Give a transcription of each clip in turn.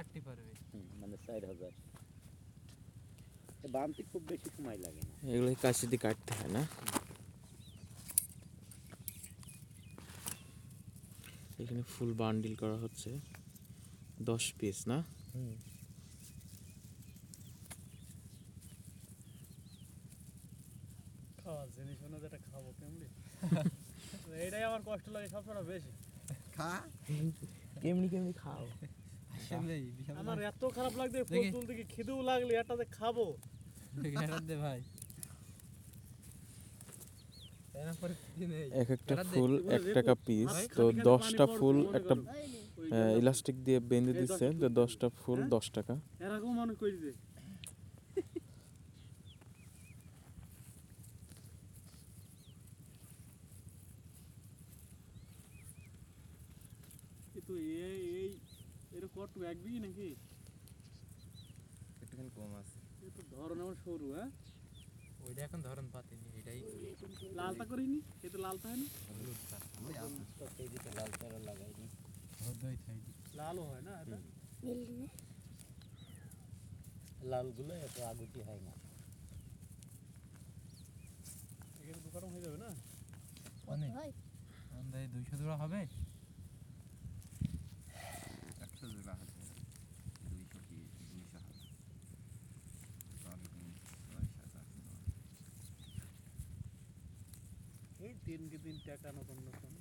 কাটতে পারবে। মানে চার হাজার। খুব বেশি সময় লাগে না। এগুলো কাশি দিয়ে কাটতে হয় না? এখানে ফুল বান্ডিল করা হচ্ছে। দশ পিস না? খাওয়া জিনিস না যেটা খাব কেমনি? এইটাই আমার কষ্ট লাগে সবসময় বেশি। খা। কেমনি কেমনি খাও? আমার এত খারাপ লাগছে ফুল দেখি। তুলতে কি খিদেও লাগলে একটা খাব। দে ভাই। এক একটা ফুল এক টাকা পিস তো দশটা ফুল একটা ইলাস্টিক দিয়ে বেঁধে দিচ্ছে তো দশটা ফুল? দশ টাকা। এরকম মনে করি দে এই এই এটা কত এক বিঘি নাকি? একটুখানি কম আছে। এ ধরন আমার সরু হ্যাঁ? ওইটা এখন ধরন পাতিনি এটাই লালটা করিনি এ লালটা হয়নি? হলুদটা। তো সেই লাল চারা লাগাইনি লালও হয় না এটা? লালগুলো এত আগুতি হয় না। এখানে দোকান হয়ে যাবে না? অনেক। দুইশো জোড়া হবে। এই তিন কি তিন টাকা নতুন নতুন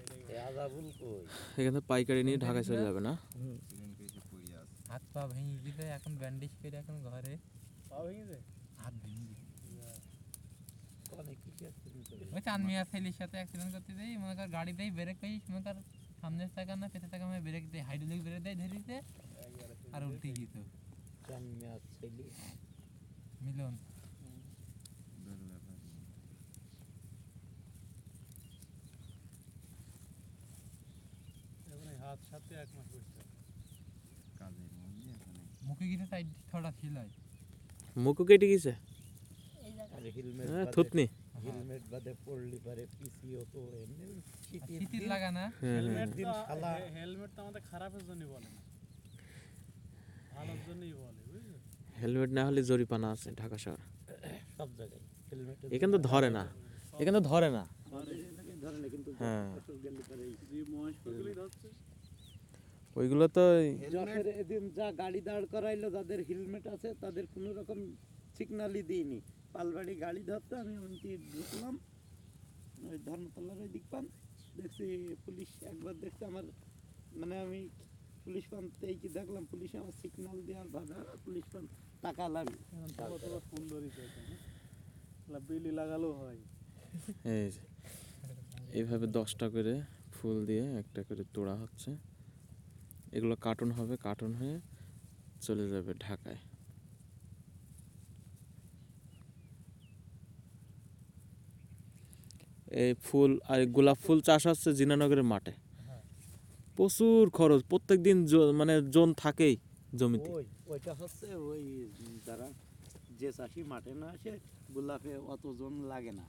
এটাই এ আজাবুল কই এখানে পাইকারি নিয়ে ঢাকায় চলে যাবে না চিকেন কেজি পড়ে আছে হাত পা ভেঙে গেছে এখন ব্যান্ডেজ করে এখন ঘরে পাও ভেঙে যায় হাত ভেঙে গেছে অনেক কিছু accident করে। ওই চাঁদ মিয়া ছেলের সাথে অ্যাক্সিডেন্ট করতে দেই মনে কর গাড়ি দেই ব্রেক করিস মনে কর সামনের চাকা না পেছনের চাকা মানে ব্রেক দেয় হাইড্রোলিক ব্রেক দেয় ধরিতে আর উল্টে গিয়েছ চান মেয়াদ ছেলে মিলন হাত সাথে এক মাস বসতে কাজের মধ্যে এখানে। মুখে গিয়ে সাইড থোড়া খিলাই মুখও কেটে গেছে? হেলমেট হ্যাঁ থুতনি। হেলমেট বাদে পড়লি পারে পিসিও তো এমনি শীতের শীতের লাগা না? হ্যাঁ হ্যাঁ। হেলমেট দিন শালা। হেলমেট তো আমাদের খারাপের জন্যই বলে না। ভালোর জন্যই বলে বুঝলি? হেলমেট না হলে জরিপানা আছে ঢাকা শহর। সব জায়গায়। হেলমেট এখানে তো ধরে না। এখানে তো ধরে না। ধরে না কিন্তু হ্যাঁ। মহেশ ধরছে ওইগুলো তো এদিন যা গাড়ি দাঁড় করাইলো যাদের হেলমেট আছে তাদের কোনো রকম সিগনালই দিইনি। পালবাড়ি গাড়ি ধরতে আমি এমনকি ঢুকলাম ওই ধর্মতলার ওই দিক পান দেখছি পুলিশ একবার দেখছে আমার মানে আমি পুলিশ পাম্পতেই কি দেখলাম পুলিশ আমার সিগনাল দেওয়ার ভাবে পুলিশ পাম্প তাকালাম এখন তো কত সুন্দরই লা বিলি লাগালেও হয়। এইভাবে দশটা করে ফুল দিয়ে একটা করে তোড়া হচ্ছে। এগুলো কার্টুন হবে কার্টুন হয়ে চলে যাবে ঢাকায়। এই ফুল আর গোলাপ ফুল চাষ হচ্ছে জিনানগরের মাঠে। প্রচুর খরচ প্রত্যেক দিন মানে জন থাকেই জমিতে। ওই ওইটা হচ্ছে ওই যারা যে চাষি মাঠে না আসে গোলাপে অত জন লাগে না।